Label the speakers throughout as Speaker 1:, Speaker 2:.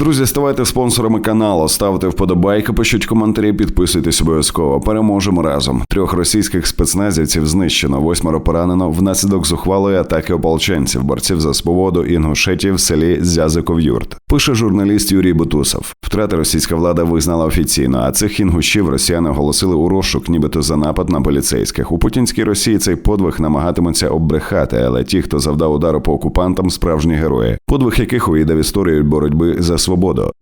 Speaker 1: Друзі, ставайте спонсорами каналу, ставте вподобайки, пишіть коментарі, підписуйтесь обов'язково. Переможемо разом. Трьох російських спецназівців знищено, восьмеро поранено внаслідок зухвалої атаки ополченців, борців за свободу інгушетів в селі Зязиков-Юрт. Пише журналіст Юрій Бутусов. Втрати російська влада визнала офіційно, а цих інгушів росіяни оголосили у розшук, нібито за напад на поліцейських. У путінській Росії цей подвиг намагатимуться оббрехати, але ті, хто завдав удару по окупантам, справжні герої, подвиг яких увійде в історію боротьби за свободу.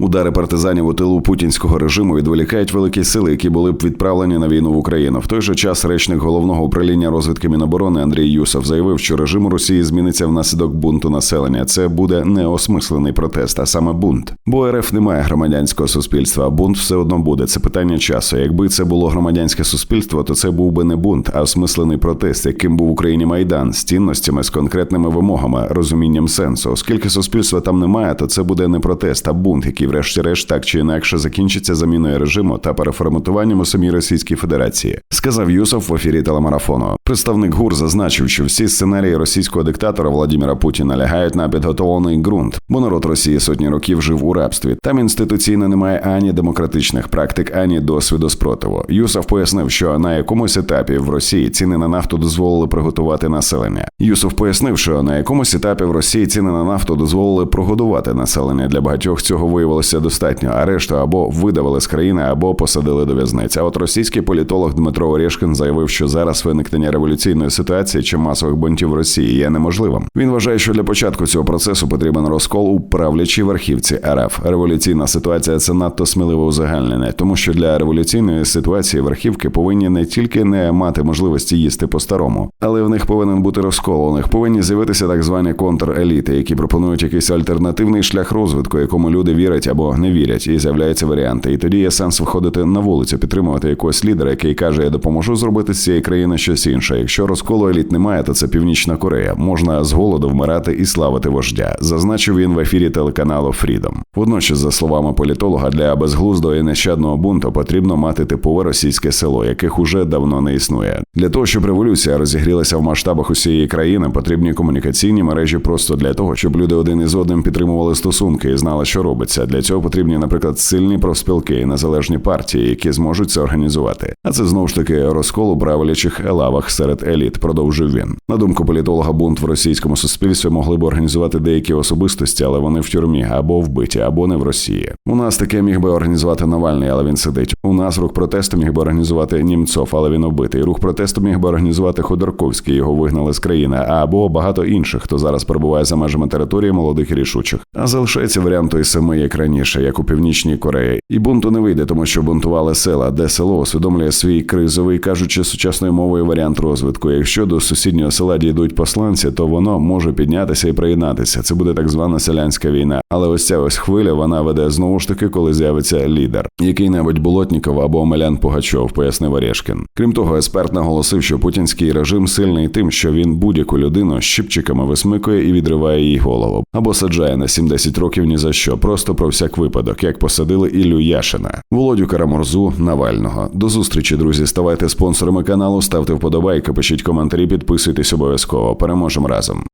Speaker 1: Удари партизанів у тилу путінського режиму відволікають великі сили, які були б відправлені на війну в Україну. В той же час речник головного управління розвідки Міноборони Андрій Юсов заявив, що режим Росії зміниться внаслідок бунту населення. Це буде неосмислений протест, а саме бунт. Бо РФ немає громадянського суспільства. а Бунт все одно буде. Це питання часу. Якби це було громадянське суспільство, то це був би не бунт, а осмислений протест, яким був в Україні майдан з цінностями, з конкретними вимогами, розумінням сенсу. Оскільки суспільства там немає, то це буде не протест, а бунт, який, врешті-решт, так чи інакше закінчиться заміною режиму та переформатуванням у самій Російській Федерації, сказав Юсов в ефірі телемарафону. Представник ГУР зазначив, що всі сценарії російського диктатора Владіміра Путіна лягають на підготовлений ґрунт, бо народ Росії сотні років жив у рабстві. Там інституційно немає ані демократичних практик, ані досвіду спротиву. Юсов пояснив, що на якомусь етапі в Росії ціни на нафту дозволили приготувати населення. Юсов пояснив, що на якомусь етапі в Росії ціни на нафту дозволили прогодувати населення. Для багатьох цього виявилося достатньо, а решту або видавили з країни, або посадили до в'язниць. А от російський політолог Дмитро Орешкин заявив, що зараз виникнення революційної ситуації чи масових бунтів Росії є неможливим. Він вважає, що для початку цього процесу потрібен розкол у правлячій верхівці РФ. Революційна ситуація це надто сміливе узагальнене, тому що для революційної ситуації верхівки повинні не тільки не мати можливості їсти по-старому, але в них повинен бути розкол. У них повинні з'явитися так звані контреліти, які пропонують якийсь альтернативний шлях розвитку, якому люди вірять або не вірять, і з'являються варіанти. І тоді є сенс виходити на вулицю, підтримувати якогось лідера, який каже: Я допоможу зробити з цієї країни щось інше. Якщо розколу еліт немає, то це Північна Корея. Можна з голоду вмирати і славити вождя. Зазначив він в ефірі телеканалу Freedom. Водночас, за словами політолога, для безглуздого і нещадного бунту потрібно мати типове російське село, яких уже давно не існує. Для того щоб революція розігрілася в масштабах усієї країни, потрібні комунікаційні мережі просто для того, щоб люди один із одним підтримували стосунки і знали, що робиться. Для цього потрібні, наприклад, сильні профспілки і незалежні партії, які зможуть це організувати. А це знову ж таки розкол у правлячих лавах серед еліт. Продовжив він. На думку політолога, бунт в російському суспільстві могли б організувати деякі особистості, але вони в тюрмі або вбиті, або не в Росії. У нас таке міг би організувати Навальний, але він сидить. У нас рух протесту міг би організувати Німцов, але він убитий. Рух протесту міг би організувати Ходорковський, його вигнали з країни, або багато інших, хто зараз перебуває за межами території молодих і рішучих. А залишається варіант той самий, як раніше, як у північній Кореї. І бунту не вийде, тому що бунтували села, де село усвідомлює свій кризовий, кажучи сучасною мовою варіант розвитку. Якщо до сусіднього села дійдуть посланці, то воно може піднятися і приєднатися. Це буде так звана селянська війна. Але ось ця ось хвиля вона веде знову ж таки, коли з'явиться лідер, який-небудь Болотніков або Омелян Пугачов, пояснив Орешкін. Крім того, експерт наголосив, що путінський режим сильний тим, що він будь-яку людину щипчиками висмикує і відриває їй голову, або саджає на 70 років ні за просто про всяк випадок, як посадили Іллю Яшина, Володю Карамурзу, Навального. До зустрічі, друзі. Ставайте спонсорами каналу, ставте вподобайки, пишіть коментарі, підписуйтесь обов'язково. Переможемо разом.